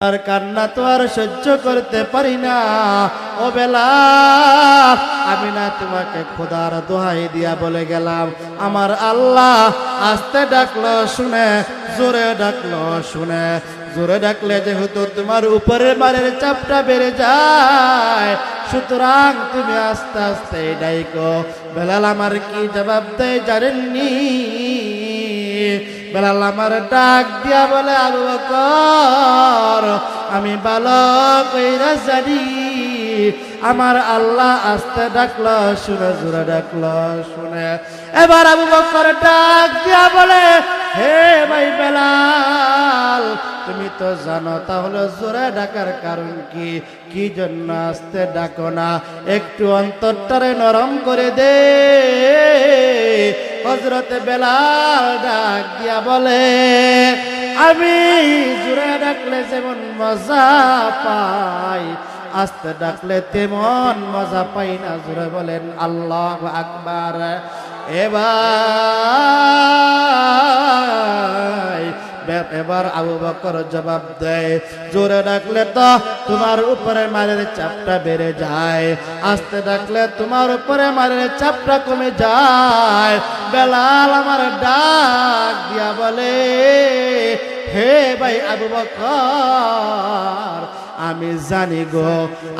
আর কান্না তো আর সহ্য করতে পারি না। ও বেলা, আমি না তোমাকে খোদার দোহাই দিয়া বলে গেলাম। আমার আল্লাহ আস্তে ডাকলো, শুনে, জোরে ডাকলো, শুনে। জোরে ডাকলে যেহেতু তোমার উপরের মারের চাপটা বেড়ে যায়, সুতরাং তুমি আস্তে আস্তে ডাইকো। বেলাল আমার কি জবাব দেয় জানেননি? বেলাল আমার ডাক দিয়া বলে, আবু বকর, আমি বালক কইরা জানি। আমার আল্লাহ আস্তে ডাকলো, শুনে জোরে ডাকলো, শুনে। এবার আবু বকর ডাক দিয়া বলে, হে ভাই বেলাল, তুমি তো জানো, তাহলে জোরে ডাকার কারণ কি? কি জন্য আস্তে ডাকো না? একটু অন্তরটারে নরম করে দে। হজরতে বেলাল ডাক দিয়া বলে, আমি জুড়ে ডাকলে যেমন মজা পাই, আস্তে ডাকলে তেমন মজা পাই না। জুড়ে বলেন, আল্লাহ আকবার। এবার এবার আবু বকর জবাব দেয়, জোরে ডাকলে তো তোমার উপরে মারের চাপটা বেড়ে যায়। আস্তে ডাকলে তোমার উপরে মারের চাপটা কমে যায়। বেলাল আমার ডাক দিয়া বলে, হে ভাই আবু বকর, আমি জানি গো,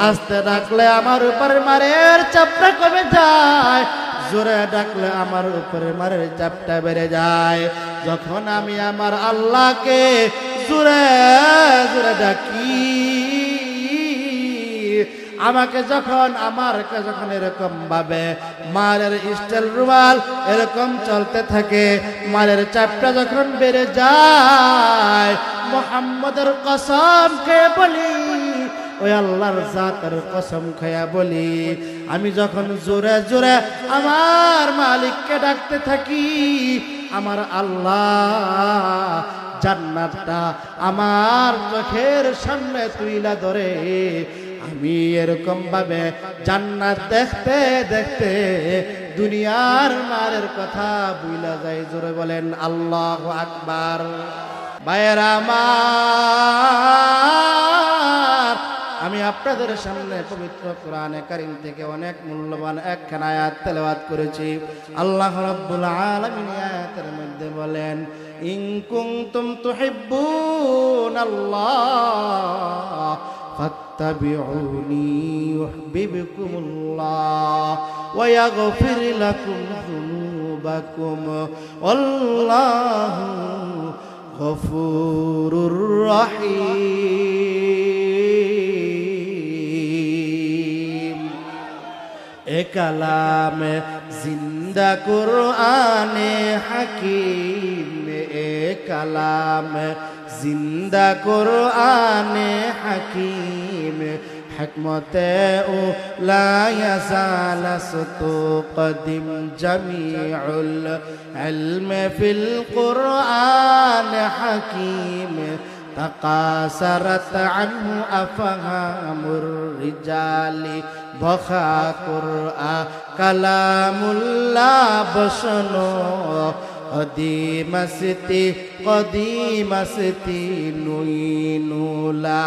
আস্তে ডাকলে আমার উপরে মারের চাপটা কমে যায়। জোরে ডাকলে আমার উপরে মারের চাপটা বেড়ে যায়। যখন আমি আমার আল্লাহকে জোরে জোরে ডাকি, আমাকে যখন, আমারকে যখন এরকম ভাবে মারের স্টাইল রুমাল এরকম চলতে থাকে, মারের চাপটা যখন বেড়ে যায়, মোহাম্মদের কসম খেয়ে বলি, ওই আল্লাহর জাতের কসম খায়া বলি, আমি যখন জোরে জোরে আমার মালিককে ডাকতে থাকি আমার আল্লাহ জান্নাতটা আমার চোখের সামনে তুইলা ধরে। আমি এরকম ভাবে জান্নাত দেখতে দেখতে দুনিয়ার মারের কথা বুইলা যায় জোরে বলেন আল্লাহ আকবার। ভাইয়েরা আমার আপনাদের সামনে পবিত্র কোরআনে কারিম থেকে অনেক মূল্যবান একখান আয়াত তেলাওয়াত করেছি। আল্লাহ রাব্বুল আলামিন আয়াতের মধ্যে বলেন, ইন কুনতুম তুহিব্বুনাল্লাহ ফাত্তাবিউনি ইউহিব্বুকুমুল্লাহ ওয়া ইয়াগফির লাকুম যুনুবাকুম আল্লাহু গফুরুর রাহিম। এ কালাম জিন্দা কুরআনে হাকিম এ কালাম জিন্দা কুরআনে হাকিম حكمة لا يزال ستقدم جميع العلم في القرآن حكيم تقاصرت عنه أفهام الرجال রিজালি বখা কুরআ কালামুল্লাহ বসনো। অদিমস্তি নুই নুলা